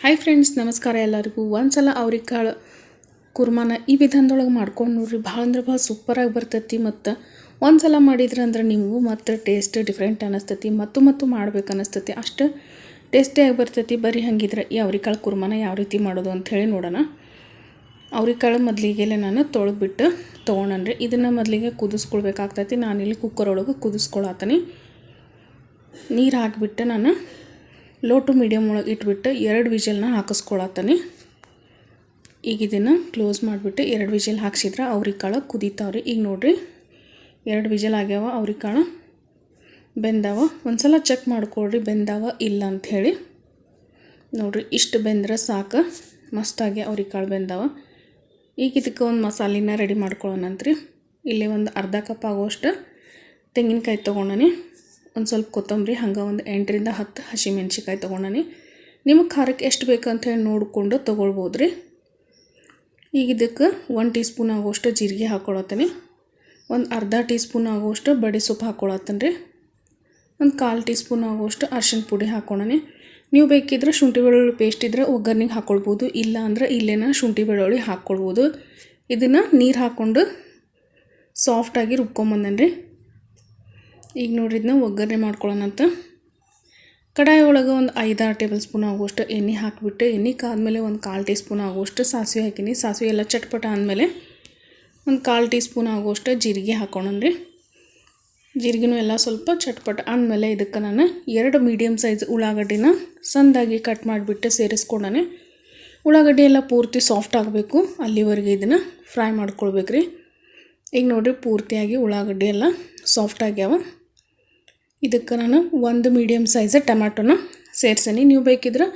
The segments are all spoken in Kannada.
ಹಾಯ್ ಫ್ರೆಂಡ್ಸ್ ನಮಸ್ಕಾರ ಎಲ್ಲರಿಗೂ. ಒಂದ್ಸಲ ಅವ್ರಿಕಾಳು ಕುರ್ಮಾನ ಈ ವಿಧಾನದೊಳಗೆ ಮಾಡ್ಕೊಂಡು ನೋಡ್ರಿ, ಭಾಳ ಅಂದ್ರೆ ಭಾಳ ಸೂಪರಾಗಿ ಬರ್ತೈತಿ ಮತ್ತು ಒಂದು ಸಲ ಮಾಡಿದ್ರೆ ಅಂದ್ರೆ ನಿಮಗೂ ಮತ್ತು ಟೇಸ್ಟ್ ಡಿಫ್ರೆಂಟ್ ಅನ್ನಿಸ್ತೈತಿ ಮತ್ತು ಮತ್ತು ಮಾಡ್ಬೇಕು ಅನ್ನಿಸ್ತೈತಿ ಅಷ್ಟು ಟೇಸ್ಟಿಯಾಗಿ ಬರ್ತೈತಿ. ಬರೀ ಹಂಗಿದ್ರೆ ಈ ಅವ್ರಿಕಾಳು ಕುರ್ಮಾನ ಯಾವ ರೀತಿ ಮಾಡೋದು ಅಂಥೇಳಿ ನೋಡೋಣ. ಅವ್ರಿಕಾಳು ಮೊದಲಿಗೆಲೆ ನಾನು ತೊಳೆದ್ಬಿಟ್ಟು ತೊಗೊಂಡ್ರಿ ಇದನ್ನು ಮೊದಲಿಗೆ ಕುದಿಸ್ಕೊಳ್ಬೇಕಾಗ್ತೈತಿ. ನಾನಿಲ್ಲಿ ಕುಕ್ಕರ್ ಒಳಗೆ ಕುದಿಸ್ಕೊಳತ್ತೀನಿ ನೀರು ಹಾಕಿಬಿಟ್ಟು ನಾನು ಲೋ ಟು ಮೀಡಿಯಮ್ ಒಳಗೆ ಇಟ್ಬಿಟ್ಟು ಎರಡು ವಿಜಲ್ನ ಹಾಕಿಸ್ಕೊಳತ್ತಾನೆ. ಈಗ ಇದನ್ನು ಕ್ಲೋಸ್ ಮಾಡಿಬಿಟ್ಟು ಎರಡು ವಿಜಲ್ ಹಾಕ್ಸಿದ್ರೆ ಅವ್ರಿಕಾಳು ಕುದೀತಾವ್ರಿ. ಈಗ ನೋಡಿರಿ, ಎರಡು ವಿಜಲ್ ಆಗ್ಯಾವ ಅವ್ರಿಕಾಳು ಬೆಂದಾವ. ಒಂದು ಸಲ ಚೆಕ್ ಮಾಡ್ಕೊಳ್ರಿ, ಬೆಂದಾವ ಇಲ್ಲ ಅಂಥೇಳಿ ನೋಡಿರಿ, ಇಷ್ಟು ಬೆಂದ್ರೆ ಸಾಕು ಮಸ್ತಾಗಿ ಅವ್ರಿಕಾಳು ಬೆಂದಾವ. ಈಗ ಇದಕ್ಕೆ ಒಂದು ಮಸಾಲಿನ ರೆಡಿ ಮಾಡ್ಕೊಳ್ಳೋಣಂತ್ರಿ ಇಲ್ಲಿ ಒಂದು ಅರ್ಧ ಕಪ್ ಆಗುವಷ್ಟು ತೆಂಗಿನಕಾಯಿ ತೊಗೊಂಡನಿ. ಒಂದು ಸ್ವಲ್ಪ ಕೊತ್ತಂಬರಿ, ಹಂಗೆ ಒಂದು ಎಂಟರಿಂದ ಹತ್ತು ಹಸಿಮೆಣ್ಸಿಕಾಯಿ ತೊಗೊಂಡನಿ. ನಿಮಗೆ ಖಾರಕ್ಕೆ ಎಷ್ಟು ಬೇಕು ಅಂತ ಹೇಳಿ ನೋಡಿಕೊಂಡು ತೊಗೊಳ್ಬೋದು ರೀ ಈಗ ಇದಕ್ಕೆ ಒನ್ ಟೀ ಸ್ಪೂನ್ ಆಗೋಷ್ಟು ಜೀರಿಗೆ ಹಾಕ್ಕೊಳತ್ತೀನಿ ಒಂದು ಅರ್ಧ ಟೀ ಸ್ಪೂನ್ ಆಗೋಷ್ಟು ಬಡಿ ಸೊಪ್ಪು ಹಾಕ್ಕೊಳತ್ತೀನಿ ರೀ ಒಂದು ಕಾಲು ಟೀ ಸ್ಪೂನ್ ಆಗೋಷ್ಟು ಅರ್ಶಿಣ ಪುಡಿ ಹಾಕ್ಕೊಳನಿ ನೀವು ಬೇಕಿದ್ರೆ ಶುಂಠಿ ಬೆಳ್ಳುಳ್ಳಿ ಪೇಸ್ಟ್ ಇದ್ದರೆ ಒಗ್ಗರ್ನಿಗೆ ಹಾಕ್ಕೊಳ್ಬೋದು ಇಲ್ಲ ಅಂದ್ರೆ ಇಲ್ಲೇನ ಶುಂಠಿ ಬೆಳ್ಳುಳ್ಳಿ ಹಾಕ್ಕೊಳ್ಬೋದು ಇದನ್ನು ನೀರು ಹಾಕ್ಕೊಂಡು ಸಾಫ್ಟಾಗಿ ರುಬ್ಕೊಂಬಂದನ್ರಿ ಈಗ ನೋಡ್ರಿ ಇದನ್ನ ಒಗ್ಗರಣೆ ಮಾಡ್ಕೊಳ್ಳೋಣಂತ ಕಡಾಯಿ ಒಳಗೆ ಒಂದು ಐದಾರು ಟೇಬಲ್ ಸ್ಪೂನ್ ಆಗುವಷ್ಟು ಎಣ್ಣೆ ಹಾಕಿಬಿಟ್ಟು, ಎಣ್ಣೆ ಕಾದ್ಮೇಲೆ ಒಂದು ಕಾಲು ಟೀ ಸ್ಪೂನ್ ಆಗುವಷ್ಟು ಸಾಸಿವೆ ಹಾಕೀನಿ. ಸಾಸಿವೆ ಎಲ್ಲ ಚಟ್ಪಟ ಆದಮೇಲೆ ಒಂದು ಕಾಲು ಟೀ ಸ್ಪೂನ್ ಆಗುವಷ್ಟು ಜೀರಿಗೆ ಹಾಕ್ಕೊಂಡ್ರಿ ಜೀರಿಗೆನೂ ಎಲ್ಲ ಸ್ವಲ್ಪ ಚಟ್ಪಟ ಆದಮೇಲೆ ಇದಕ್ಕೆ ನಾನು ಎರಡು ಮೀಡಿಯಮ್ ಸೈಜ್ ಉಳ್ಳಾಗಡ್ಡಿನ ಸಂದಾಗಿ ಕಟ್ ಮಾಡಿಬಿಟ್ಟು ಸೇರಿಸ್ಕೊಂಡಾನೆ. ಉಳ್ಳಾಗಡ್ಡಿ ಎಲ್ಲ ಪೂರ್ತಿ ಸಾಫ್ಟ್ ಆಗಬೇಕು, ಅಲ್ಲಿವರೆಗೆ ಇದನ್ನು ಫ್ರೈ ಮಾಡ್ಕೊಳ್ಬೇಕು ರೀ ಈಗ ನೋಡಿರಿ ಪೂರ್ತಿಯಾಗಿ ಉಳ್ಳಾಗಡ್ಡಿ ಎಲ್ಲ ಸಾಫ್ಟ್ ಆಗ್ಯಾವ. ಇದಕ್ಕೆ ನಾನು ಒಂದು ಮೀಡಿಯಮ್ ಸೈಜ ಟೊಮ್ಯಾಟೊನ ಸೇರ್ಸೀನಿ. ನೀವು ಬೇಕಿದ್ರೆ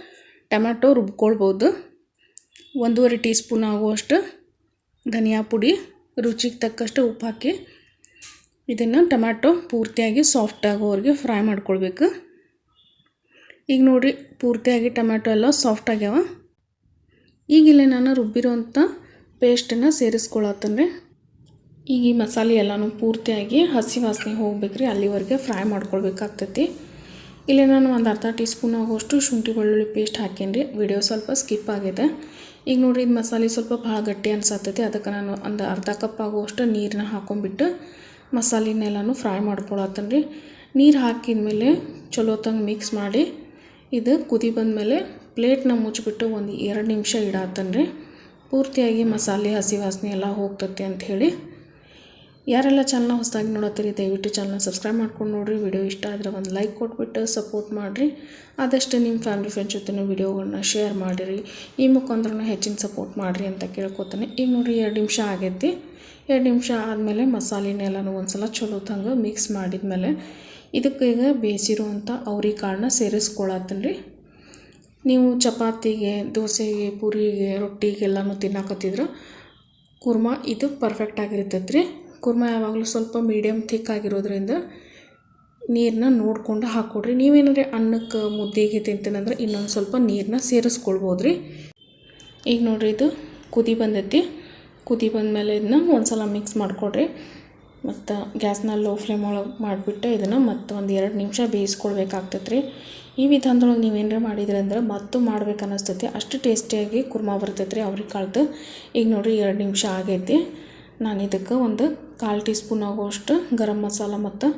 ಟೊಮ್ಯಾಟೊ ರುಬ್ಕೊಳ್ಬೋದು. ಒಂದೂವರೆ ಟೀ ಸ್ಪೂನ್ ಆಗುವಷ್ಟು ಧನಿಯಾ ಪುಡಿ, ರುಚಿಗೆ ತಕ್ಕಷ್ಟು ಉಪ್ಪು ಹಾಕಿ ಇದನ್ನು ಟೊಮ್ಯಾಟೊ ಪೂರ್ತಿಯಾಗಿ ಸಾಫ್ಟ್ ಆಗೋವರೆಗೆ ಫ್ರೈ ಮಾಡ್ಕೊಳ್ಬೇಕು. ಈಗ ನೋಡಿರಿ, ಪೂರ್ತಿಯಾಗಿ ಟೊಮ್ಯಾಟೊ ಎಲ್ಲ ಸಾಫ್ಟ್ ಆಗ್ಯಾವ. ಈಗಿಲ್ಲೇ ನಾನು ರುಬ್ಬಿರೋಂಥ ಪೇಸ್ಟನ್ನು ಸೇರಿಸ್ಕೊಳತ್ತಂದ್ರೆ ಈಗ ಈ ಮಸಾಲೆ ಎಲ್ಲನೂ ಪೂರ್ತಿಯಾಗಿ ಹಸಿ ವಾಸನೆ ಹೋಗ್ಬೇಕ್ರಿ, ಅಲ್ಲಿವರೆಗೆ ಫ್ರೈ ಮಾಡ್ಕೊಳ್ಬೇಕಾಗ್ತೈತಿ. ಇಲ್ಲಿ ನಾನು ಒಂದು ಅರ್ಧ ಟೀ ಸ್ಪೂನ್ ಆಗುವಷ್ಟು ಶುಂಠಿ ಬೆಳ್ಳುಳ್ಳಿ ಪೇಸ್ಟ್ ಹಾಕೇನಿ ವಿಡಿಯೋ ಸ್ವಲ್ಪ ಸ್ಕಿಪ್ ಆಗಿದೆ. ಈಗ ನೋಡಿರಿ ಇದು ಮಸಾಲೆ ಸ್ವಲ್ಪ ಭಾಳ ಗಟ್ಟಿ ಅನ್ಸತ್ತೈತಿ ಅದಕ್ಕೆ ನಾನು ಒಂದು ಅರ್ಧ ಕಪ್ ಆಗುವಷ್ಟು ನೀರನ್ನ ಹಾಕೊಂಡ್ಬಿಟ್ಟು ಮಸಾಲೆನೆಲ್ಲಾನು ಫ್ರೈ ಮಾಡ್ಕೊಳತ್ತೇನೆ ರೀ ನೀರು ಹಾಕಿದ್ಮೇಲೆ ಚಲೋ ತಂಗೆ ಮಿಕ್ಸ್ ಮಾಡಿ, ಇದು ಕುದಿ ಬಂದಮೇಲೆ ಪ್ಲೇಟ್ನ ಮುಚ್ಚಿಬಿಟ್ಟು ಒಂದು ಎರಡು ನಿಮಿಷ ಇಡಾತನ್ರಿ. ಪೂರ್ತಿಯಾಗಿ ಮಸಾಲೆ, ಹಸಿ ವಾಸನೆ ಎಲ್ಲ ಹೋಗ್ತತಿ ಅಂಥೇಳಿ ಯಾರೆಲ್ಲ ಚಾನಲ್ನ ಹೊಸದಾಗಿ ನೋಡತ್ತೀರಿ, ದಯವಿಟ್ಟು ಚಾನಲ್ನ ಸಬ್ಸ್ಕ್ರೈಬ್ ಮಾಡ್ಕೊಂಡು ನೋಡಿರಿ. ವಿಡಿಯೋ ಇಷ್ಟ ಆದರೆ ಒಂದು ಲೈಕ್ ಕೊಟ್ಬಿಟ್ಟು ಸಪೋರ್ಟ್ ಮಾಡಿರಿ. ಆದಷ್ಟು ನಿಮ್ಮ ಫ್ಯಾಮಿಲಿ ಫ್ರೆಂಡ್ಸ್ ಜೊತೆ ವಿಡಿಯೋಗಳನ್ನ ಶೇರ್ ಮಾಡಿರಿ. ಈ ಮುಖಾಂತರ ಹೆಚ್ಚಿನ ಸಪೋರ್ಟ್ ಮಾಡಿರಿ ಅಂತ ಕೇಳ್ಕೊತಾನೆ. ಈಗ ನೋಡಿರಿ, ಎರಡು ನಿಮಿಷ ಆಗೈತಿ. ಎರಡು ನಿಮಿಷ ಆದಮೇಲೆ ಮಸಾಲೆನೆಲ್ಲನೂ ಒಂದು ಸಲ ಮಿಕ್ಸ್ ಮಾಡಿದ್ಮೇಲೆ ಇದಕ್ಕೆ ಈಗ ಬೇಯಿಸಿರುವಂಥ ಅವ್ರಿಕಾಳನ್ನ ಸೇರಿಸ್ಕೊಳತ್ತೀನಿ ರೀ ನೀವು ಚಪಾತಿಗೆ, ದೋಸೆಗೆ, ಪೂರಿಗೆ ರೊಟ್ಟಿಗೆಲ್ಲನೂ ತಿನ್ನಕತ್ತಿದ್ರೆ ಕುರ್ಮಾ ಇದು ಪರ್ಫೆಕ್ಟ್ ಆಗಿರ್ತೈತೆ ರೀ ಕುರ್ಮಾ ಯಾವಾಗಲೂ ಸ್ವಲ್ಪ ಮೀಡಿಯಮ್ ಥಿಕ್ ಆಗಿರೋದ್ರಿಂದ ನೀರನ್ನ ನೋಡಿಕೊಂಡು ಹಾಕ್ಕೊಡ್ರಿ. ನೀವೇನಾದ್ರೆ ಅನ್ನಕ್ಕೆ ಮುದ್ದೆಗೆ ತಿಂತೀನಂದ್ರೆ ಇನ್ನೊಂದು ಸ್ವಲ್ಪ ನೀರನ್ನ ಸೇರಿಸ್ಕೊಳ್ಬೋದು ರೀ ಈಗ ನೋಡಿರಿ ಇದು ಕುದಿ ಬಂದೈತಿ. ಕುದಿ ಬಂದಮೇಲೆ ಇದನ್ನ ಒಂದು ಸಲ ಮಿಕ್ಸ್ ಮಾಡಿಕೊಡ್ರಿ. ಮತ್ತು ಗ್ಯಾಸ್ನ ಲೋ ಫ್ಲೇಮ್ ಒಳಗೆ ಮಾಡಿಬಿಟ್ಟು ಇದನ್ನು ಮತ್ತು ಒಂದು ಎರಡು ನಿಮಿಷ ಬೇಯಿಸ್ಕೊಳ್ಬೇಕಾಗ್ತೈತೆ ರೀ ಈ ವಿಧಾನದೊಳಗೆ ನೀವೇನಾರ ಮಾಡಿದ್ರಿ ಅಂದ್ರೆ ಮತ್ತು ಮಾಡ್ಬೇಕು ಅನ್ನಿಸ್ತೈತಿ ಅಷ್ಟು ಟೇಸ್ಟಿಯಾಗಿ ಕುರ್ಮಾ ಬರ್ತೈತೆ ರೀ ಅವ್ರಿಗೆ ಕಾಳ್ದು. ಈಗ ನೋಡಿರಿ ಎರಡು ನಿಮಿಷ ಆಗೈತಿ. ನಾನು ಇದಕ್ಕೆ ಒಂದು ಕಾಲು ಟೀ ಸ್ಪೂನ್ ಆಗುವಷ್ಟು ಗರಂ ಮಸಾಲ ಮತ್ತು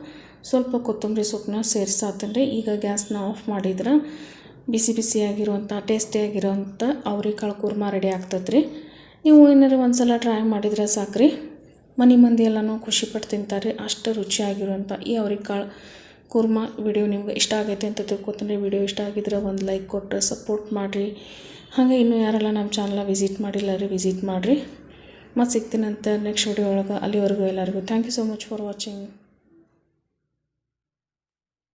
ಸ್ವಲ್ಪ ಕೊತ್ತಂಬರಿ ಸೊಪ್ಪನ್ನ ಸೇರಿಸಾತೀನಿ ರೀ ಈಗ ಗ್ಯಾಸ್ನ ಆಫ್ ಮಾಡಿದ್ರೆ ಬಿಸಿ ಬಿಸಿಯಾಗಿರುವಂಥ ಟೇಸ್ಟಿಯಾಗಿರೋವಂಥ ಅವ್ರಿಕಾಳು ಕುರ್ಮಾ ರೆಡಿ ಆಗ್ತೈತೆ ರೀ ನೀವು ಏನಾರು ಒಂದು ಸಲ ಟ್ರೈ ಮಾಡಿದ್ರೆ ಸಾಕ್ರಿ. ಮನೆ ಮಂದಿ ಎಲ್ಲನೂ ಖುಷಿಪಟ್ಟು ತಿಂತಾರೆ. ಅಷ್ಟು ರುಚಿಯಾಗಿರುವಂಥ ಈ ಅವ್ರಿಕಾಳು ಕುರ್ಮಾ ವಿಡಿಯೋ ನಿಮ್ಗೆ ಇಷ್ಟ ಆಗೈತೆ ಅಂತ ತಿಳ್ಕೊತೀನಿ ವಿಡಿಯೋ ಇಷ್ಟ ಆಗಿದ್ರೆ ಒಂದು ಲೈಕ್ ಕೊಟ್ಟರೆ ಸಪೋರ್ಟ್ ಮಾಡಿರಿ. ಹಾಗೆ ಇನ್ನೂ ಯಾರೆಲ್ಲ ನಮ್ಮ ಚಾನಲ ವಿಸಿಟ್ ಮಾಡಿಲ್ಲ ರೀ ವಿಸಿಟ್ ಮಾಡಿರಿ. ಮತ್ತು ಸಿಗ್ತೀನಂತ ನೆಕ್ಸ್ಟ್ ವಿಡಿಯೋ ಒಳಗೆ ಅಲ್ಲಿವರೆಗೂ ಎಲ್ಲರಿಗೂ. Thank you so much for watching